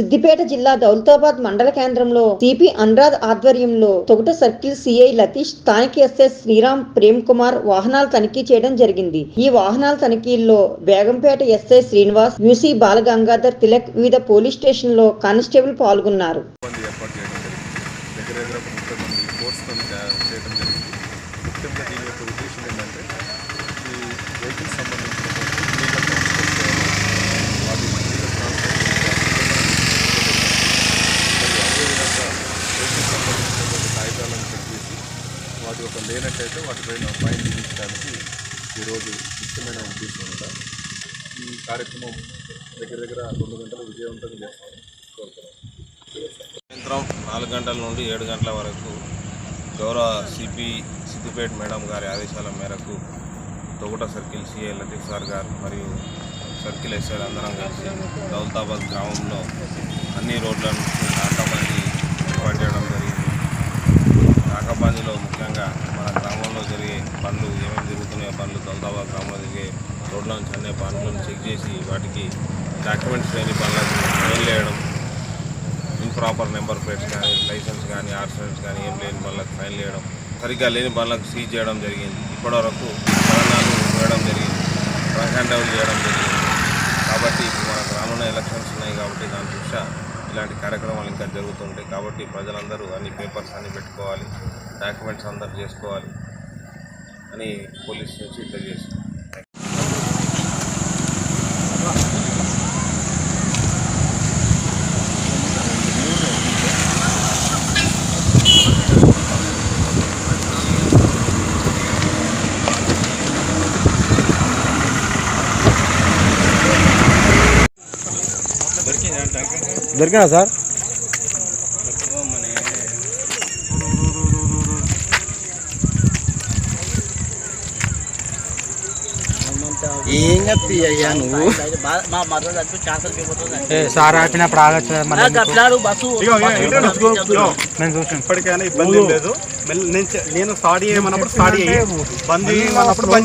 సిద్దిపేట జిల్లా దౌలతాబాద్ మండల కేంద్రంలో సిపి అనురాధ్ ఆధ్వర్యంలో తొగుట సర్కిల్ సిఐ లతీష్ స్థానిక ఎస్ఎస్ శ్రీరామ్ ప్రేమ్ కుమార్ వాహనాలు తనిఖీ చేయడం జరిగింది. ఈ వాహనాల తనిఖీల్లో బేగంపేట ఎస్ఐ శ్రీనివాస్ యూసీ బాలగంగాధర్ తిలక్ వివిధ పోలీస్ స్టేషన్లో కానిస్టేబుల్ పాల్గొన్నారు మంది ఏర్పాటు చేయడం జరిగింది దగ్గర దగ్గర ఒక ముప్పై మంది ఫోర్స్తో చేయడం జరిగింది ముఖ్యంగా దీని యొక్క ఉద్దేశం ఏంటంటే ఈ వెహికల్స్ సంబంధించినటువంటి లీగల్ ట్రాన్స్పోర్ట్ చేయాలి వాటి లీగల్ ట్రాన్స్పోర్ట్ మరియు అదేవిధంగా వెహికల్స్ సంబంధించినటువంటి కాగితాలను చెక్ చేసి వాటి ఒక లేనట్టయితే వాటిపైన ఫైన్ విధించడానికి ఈరోజు ముఖ్యమైన ఉద్దేశం ఉందా ఈ కార్యక్రమం దగ్గర దగ్గర రెండు గంటలు విజయవంతం చేస్తామని కోరుతున్నాం. సాయంత్రం నాలుగు గంటల నుండి ఏడు గంటల వరకు గౌరవ సిపి సిద్దిపేట మేడం గారి ఆదేశాల మేరకు Toguta circle CI Latif sir గారు మరియు సర్కిల్ ఎస్ఐ అందరం కలిసి దౌల్తాబాద్ గ్రామంలో అన్ని రోడ్లను నాటమని ఏర్పాటు చేయడం జరిగింది నాకాబందీలో ముఖ్యంగా మన గ్రామంలో జరిగే పనులు ఏమేమి జరుగుతున్నాయో పనులు దౌలతాబాద్ గ్రామంలో జరిగే రోడ్ల నుంచి అనే పనులను చెక్ చేసి వాటికి డాక్యుమెంట్స్ లేని పనులకు ఫైన్ వేయడం ఇంప్రాపర్ నెంబర్ ప్లేట్స్ కానీ లైసెన్స్ కానీ ఆర్సెన్స్ కానీ ఏం లేని బండ్లకు ఫైన్ వేయడం సరిగ్గా లేని పనులకు సీజ్ చేయడం జరిగింది. ఇప్పటివరకు చలనాలు వేయడం జరిగింది. ట్రంక్ హ్యాండ్ ఓవర్ చేయడం జరిగింది. కాబట్టి ఇప్పుడు మనకు రానున్న ఎలక్షన్స్ ఉన్నాయి కాబట్టి దాని దృష్ట్యా ఇలాంటి కార్యక్రమాలు ఇంకా జరుగుతుంటాయి. కాబట్టి ప్రజలందరూ అన్ని పేపర్స్ అన్ని పెట్టుకోవాలి. డాక్యుమెంట్స్ అందరు చేసుకోవాలి అని పోలీస్ నుంచి తెలియజేసింది దొరికినా సార్? ఏం అయ్యా నువ్వు? సార్ ఆపినప్పుడు ఆగచ్చు నేను చూసాను ఇప్పటికైనా ఇబ్బంది లేదు. నేను స్టార్ట్ చేయమన్నప్పుడు స్టార్ట్ చేయి. బంద్ చేయమన్నప్పుడు బంద్